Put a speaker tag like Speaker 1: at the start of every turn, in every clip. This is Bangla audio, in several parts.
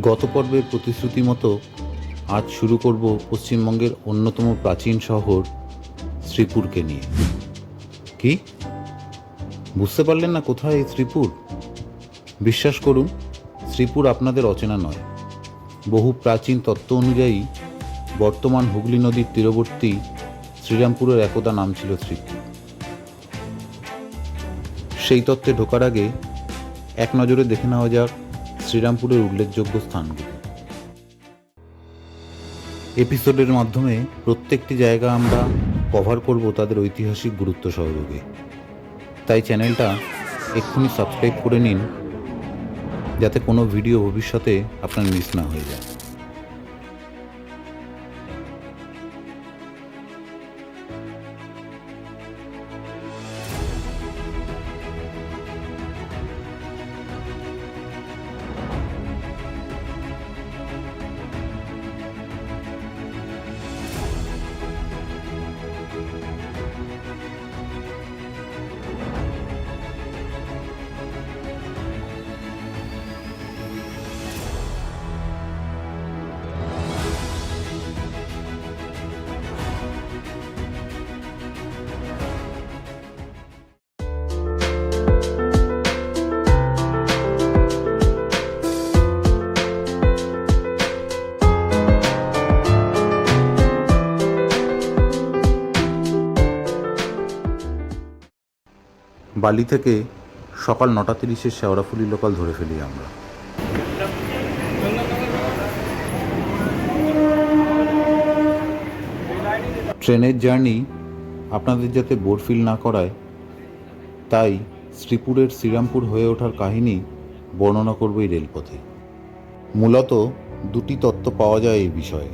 Speaker 1: গত পর্বের প্রতিশ্রুতি মতো আজ শুরু করব পশ্চিমবঙ্গের অন্যতম প্রাচীন শহর শ্রীপুরকে নিয়ে। কি? বুঝতে পারলেন না কোথায় এই শ্রীপুর? বিশ্বাস করুন, শ্রীপুর আপনাদের অচেনা নয়। বহু প্রাচীন তত্ত্ব অনুযায়ী বর্তমান হুগলি নদীর তীরবর্তী শ্রীরামপুরের একদা নাম ছিল শ্রীপুর। সেই তত্ত্বে ঢোকার আগে এক নজরে দেখে নেওয়া যাক শ্রীরামপুরের উল্লেখযোগ্য স্থানগুলি। এপিসোডের মাধ্যমে প্রত্যেকটি জায়গা আমরা কভার করব তাদের ঐতিহাসিক গুরুত্ব সহযোগে। তাই চ্যানেলটা এক্ষুনি সাবস্ক্রাইব করে নিন, যাতে কোনো ভিডিও ভবিষ্যতে আপনার মিস না হয়ে যায়। বালি থেকে সকাল নটা তিরিশের শেওড়াফুলি লোকাল ধরে ফেলি আমরা। ট্রেনের জার্নি আপনাদের যাতে বোর ফিল না করায়, তাই শ্রীপুরের শ্রীরামপুর হয়ে ওঠার কাহিনী বর্ণনা করব এই রেলপথে। মূলত দুটি তত্ত্ব পাওয়া যায় এই বিষয়ে।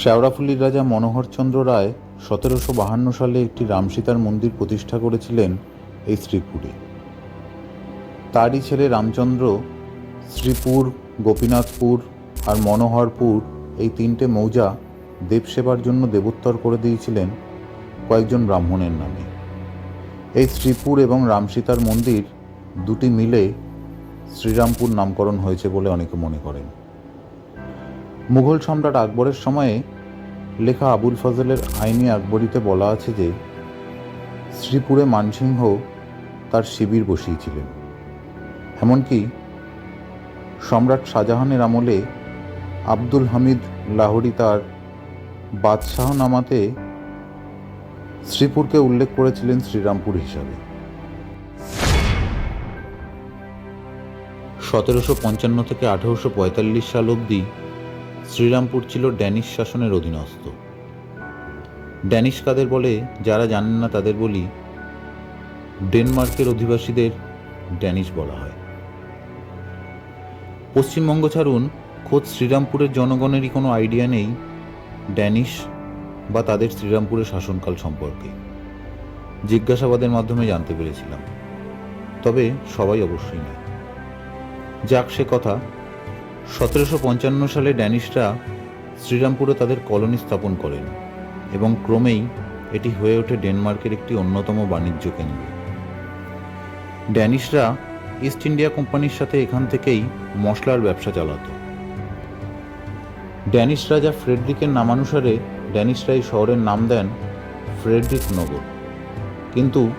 Speaker 1: শেওড়াফুলির রাজা মনোহরচন্দ্র রায় সতেরোশো বাহান্ন সালে একটি রামসীতার মন্দির প্রতিষ্ঠা করেছিলেন এই শ্রীপুরে। তারই ছেলে রামচন্দ্র শ্রীপুর, গোপীনাথপুর আর মনোহরপুর এই তিনটে মৌজা দেবসেবার জন্য দেবোত্তর করে দিয়েছিলেন কয়েকজন ব্রাহ্মণের নামে। এই শ্রীপুর এবং রামসীতার মন্দির দুটি মিলে শ্রীরামপুর নামকরণ হয়েছে বলে অনেকে মনে করেন। মুঘল সম্রাট আকবরের সময়ে লেখা আবুল ফজলের আইনি আকবরীতে বলা আছে যে, শ্রীপুরে মানসিংহ তার শিবির বসিয়েছিলেন। এমনকি সম্রাট শাহজাহানের আমলে আব্দুল হামিদ লাহোরি তার বাদশাহ নামাতে শ্রীপুরকে উল্লেখ করেছিলেন শ্রীরামপুর হিসাবে। সতেরোশো পঞ্চান্ন থেকে আঠেরোশো পঁয়তাল্লিশ সাল অবধি শ্রীরামপুর ছিল ড্যানিশ শাসনের অধীনস্থ। ড্যানিশ কাদের বলে, যারা জানেন না তাদের বলি, ডেনমার্কের অধিবাসীদের ড্যানিশ বলা হয়। পশ্চিমবঙ্গ ছাড়ুন, খোদ শ্রীরামপুরের জনগণেরই কোনো আইডিয়া নেই ড্যানিশ বা তাদের শ্রীরামপুরের শাসনকাল সম্পর্কে। জিজ্ঞাসাবাদের মাধ্যমে জানতে পেরেছিলাম। তবে সবাই অবশ্যই নয়। যাক সে কথা সতেরোশো পঞ্চান্ন সালে ড্যানিশরা শ্রীরামপুরে তাদের কলোনি স্থাপন করেন এবং ক্রমেই এটি হয়ে ওঠে ডেনমার্কের একটি অন্যতম বাণিজ্য কেন্দ্র। ড্যানিশরা ইস্ট ইন্ডিয়া কোম্পানির সাথে এখান থেকেই মশলার ব্যবসা চালাত। ড্যানিশ রাজা ফ্রেডরিকের নামানুসারে ড্যানিশরা এই শহরের নাম দেন ফ্রেডরিক নগর। কিন্তু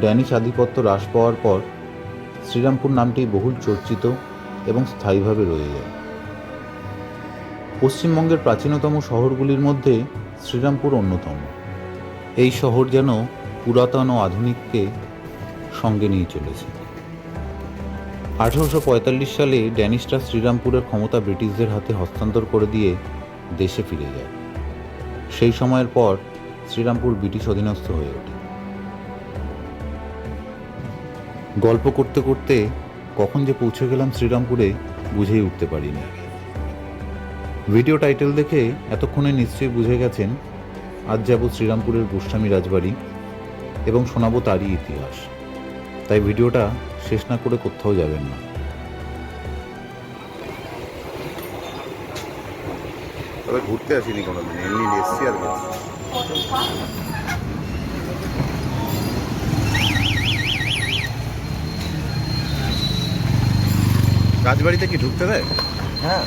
Speaker 1: ড্যানিশ আধিপত্য হ্রাস পাওয়ার পর শ্রীরামপুর নামটি বহুল চর্চিত এবং স্থায়ীভাবে রয়ে যায়। পশ্চিমবঙ্গের প্রাচীনতম শহরগুলির মধ্যে শ্রীরামপুর অন্যতম। এই শহর যেন পুরাতন ও আধুনিককে সঙ্গে নিয়ে চলেছে। আঠারোশো পঁয়তাল্লিশ সালে ড্যানিশরা শ্রীরামপুরের ক্ষমতা ব্রিটিশদের হাতে হস্তান্তর করে দিয়ে দেশে ফিরে যায়। সেই সময়ের পর শ্রীরামপুর ব্রিটিশ অধীনস্থ হয়ে ওঠে। গল্প করতে করতে কখন যে পৌঁছে গেলাম শ্রীরামপুরে বুঝেই উঠতে পারিনি। ভিডিও টাইটেল দেখে এতক্ষণে নিশ্চয়ই বুঝে গেছেন, আজ যাব শ্রীরামপুরের গোস্বামী রাজবাড়ি এবং শোনাবো তারই ইতিহাস। তাই ভিডিওটা শেষ না করে কোথাও যাবেন না।
Speaker 2: তবে ঘুরতে আসিনি কোনোদিন, এমনি এসছি আর রাজবাড়িতে কি ঢুকতে দেয়?
Speaker 3: হ্যাঁ।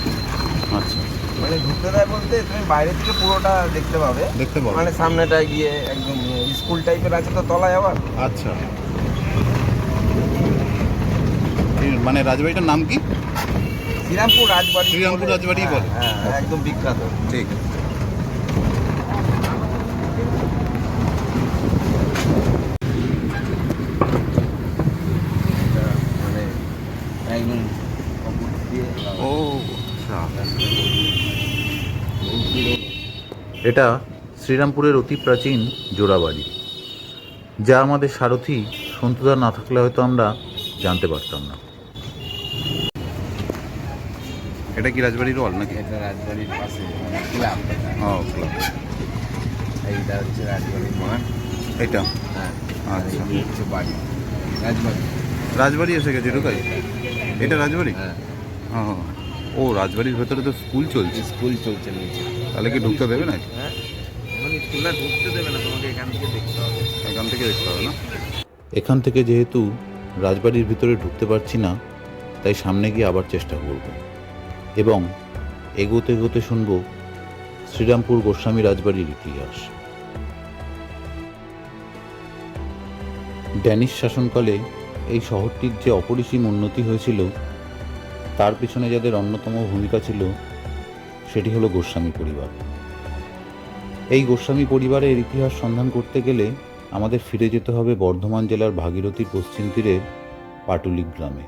Speaker 2: আচ্ছা।
Speaker 3: মানে ঢুকতে দেয় বলতে তুমি বাইরে থেকে পুরোটা দেখতে পাবে।
Speaker 2: দেখতে পাবো।
Speaker 3: মানে সামনেটায় গিয়ে একদম স্কুল টাইপের আছে তো তলায় আবার।
Speaker 2: আচ্ছা। মানে রাজবাড়িটার নাম কি?
Speaker 3: শ্রীরামপুর রাজবাড়ি
Speaker 2: শ্রীরামপুর রাজবাড়ি
Speaker 3: হ্যাঁ,
Speaker 2: বলে।
Speaker 3: হ্যাঁ একদম বিখ্যাত।
Speaker 2: ঠিক।
Speaker 3: মানে একদম অপর দিয়ে
Speaker 2: ও আচ্ছা
Speaker 1: এটা শ্রীরামপুরের অতি প্রাচীন জোড়াবাড়ি যা আমাদের সারথি সন্তুদা না থাকলে হয়তো আমরা জানতে পারতাম না।
Speaker 2: এটা কি রাজবাড়ির ওয়াল নাকি?
Speaker 3: এটা রাজবাড়ির পাশে মানে ক্লাব।
Speaker 2: ও ক্লাব।
Speaker 3: এইটা হচ্ছে রাজবাড়ির মাঠ
Speaker 2: এটা
Speaker 3: হ্যাঁ।
Speaker 2: আচ্ছা।
Speaker 3: আর এই হচ্ছে বাড়ি। রাজবাড়ি।
Speaker 2: রাজবাড়ি এসে গেছে ঢুকাই? এটা। রাজবাড়ি?
Speaker 3: হ্যাঁ।
Speaker 2: হ্যাঁ ও রাজবাড়ির ভেতরে তো স্কুল চলছে।
Speaker 3: স্কুল চলছে নিচে
Speaker 2: তাহলে কি ঢুকতে দেবে না
Speaker 3: হ্যাঁ মানে এখান থেকে দেখতে হবে
Speaker 2: না?
Speaker 1: এখান থেকে যেহেতু রাজবাড়ির ভিতরে ঢুকতে পারছি না তাই সামনে গিয়ে আবার চেষ্টা করব। এবং এগোতে এগোতে শুনব শ্রীরামপুর গোস্বামী রাজবাড়ির ইতিহাস। ড্যানিশ শাসনকালে এই শহরটির যে অপরিসীম উন্নতি হয়েছিল তার পিছনে যাদের অন্যতম ভূমিকা ছিল সেটি হলো গোস্বামী পরিবার। এই গোস্বামী পরিবারের ইতিহাস সন্ধান করতে গেলে আমাদের ফিরে যেতে হবে বর্ধমান জেলার ভাগীরথীর পশ্চিম তীরের পাটুলি গ্রামে।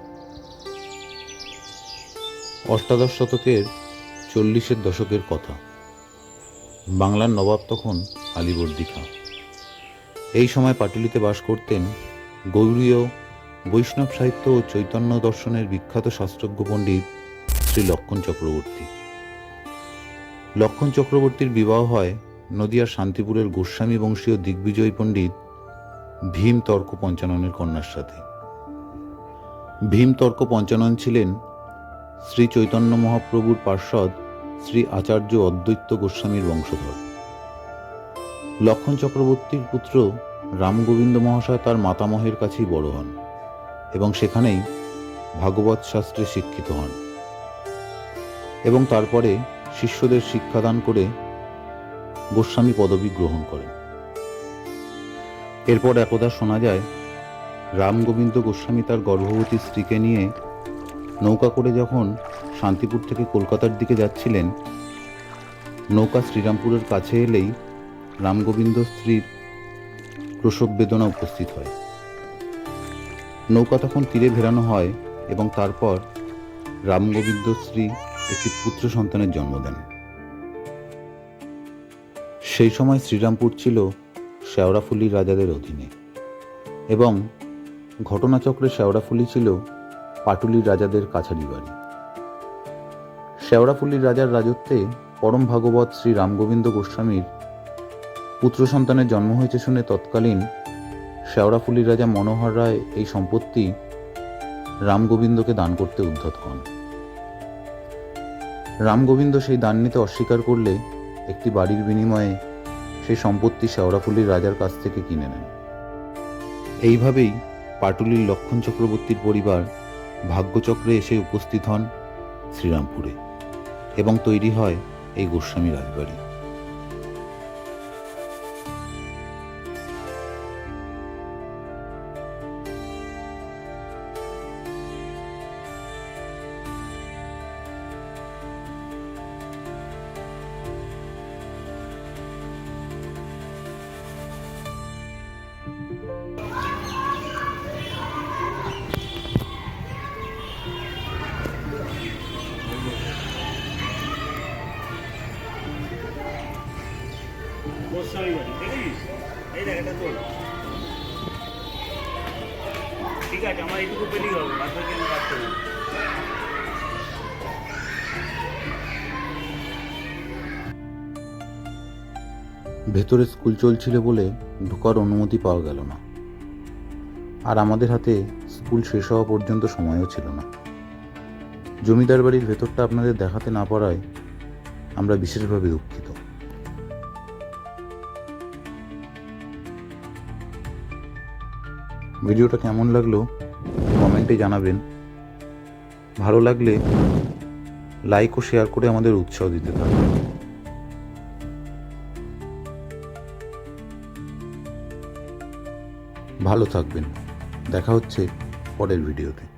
Speaker 1: অষ্টাদশ শতকের চল্লিশের দশকের কথা। বাংলার নবাব তখন আলিবর্দী খাঁ। এই সময় পাটুলিতে বাস করতেন গৌরীয় বৈষ্ণব সাহিত্য ও চৈতন্য দর্শনের বিখ্যাত শাস্ত্রজ্ঞ পণ্ডিত শ্রী লক্ষণ চক্রবর্তী। লক্ষণ চক্রবর্তীর বিবাহ হয় নদিয়ার শান্তিপুরের গোস্বামী বংশীয় দিগ্বিজয় পণ্ডিত ভীম তর্ক পঞ্চাননের কন্যার সাথে। ভীম তর্ক পঞ্চানন ছিলেন শ্রী চৈতন্য মহাপ্রভুর পার্ষদ শ্রী আচার্য অদ্বৈত গোস্বামীর বংশধর। লক্ষণ চক্রবর্তীর পুত্র রামগোবিন্দ মহাশয় তার মাতামহের কাছেই বড় হন এবং সেখানেই ভাগবত শাস্ত্রে শিক্ষিত হন। এবং তারপরে শিষ্যদের শিক্ষাদান করে গোস্বামী পদবী গ্রহণ করেন। এরপর একদা শোনা যায়, রামগোবিন্দ গোস্বামী তার গর্ভবতী স্ত্রীকে নিয়ে নৌকা করে যখন শান্তিপুর থেকে কলকাতার দিকে যাচ্ছিলেন, নৌকা শ্রীরামপুরের কাছে এলেই রামগোবিন্দ স্ত্রীর প্রসব বেদনা উপস্থিত হয়। নৌকা তখন তীরে ভেরানো হয় এবং তারপর রামগোবিন্দ স্ত্রী একটি পুত্র সন্তানের জন্ম দেন। সেই সময় শ্রীরামপুর ছিল শেওড়াফুলি রাজাদের অধীনে এবং ঘটনাচক্রে শেওড়াফুলি ছিল পাটুলির রাজাদের কাছারি বাড়ি। শেওড়াফুলির রাজার রাজত্বে পরম ভাগবত শ্রী রামগোবিন্দ গোস্বামীর পুত্র সন্তানের জন্ম হয়েছে শুনে তৎকালীন শেওড়াফুলির রাজা মনোহর রায় এই সম্পত্তি রামগোবিন্দকে দান করতে উদ্ধত হন। রামগোবিন্দ সেই দান নিতে অস্বীকার করলে একটি বাড়ির বিনিময়ে সেই সম্পত্তি শেওড়াফুলির রাজার কাছ থেকে কিনে নেন। এইভাবেই পাটুলির লক্ষণ চক্রবর্তীর পরিবার ভাগ্যচক্রে এসে উপস্থিত হন শ্রীরামপুরে এবং তৈরি হয় এই গোস্বামী রাজবাড়ি। ভেতরে স্কুল চলছিল বলে ঢোকার অনুমতি পাওয়া গেল না। আর আমাদের হাতে স্কুল শেষ হওয়া পর্যন্ত সময়ও ছিল না। জমিদার বাড়ির ভেতরটা আপনাদের দেখাতে না পারায় আমরা বিশেষভাবে দুঃখিত। ভিডিওটা কেমন লাগল কমেন্টে জানাবেন। ভালো লাগলে লাইক ও শেয়ার করে আমাদের উৎসাহ দিতে থাকবেন ভালো থাকবেন। দেখা হচ্ছে পরের ভিডিওতে।